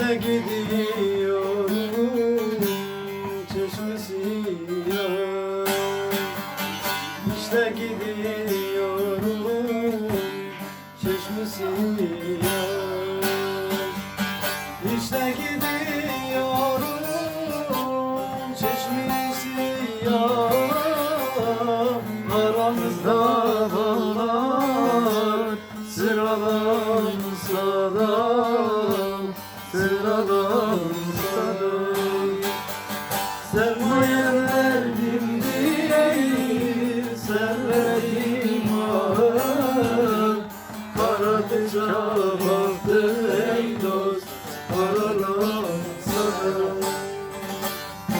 İşte gidiyorum çeşmesine İşte gidiyorum çeşmesine İşte gidiyorum çeşmesine Aramızda dağlar sıralansa da Da Sevmeyen verdim değil Sevmedim ah Karadıca baktı ey dost Karalansa da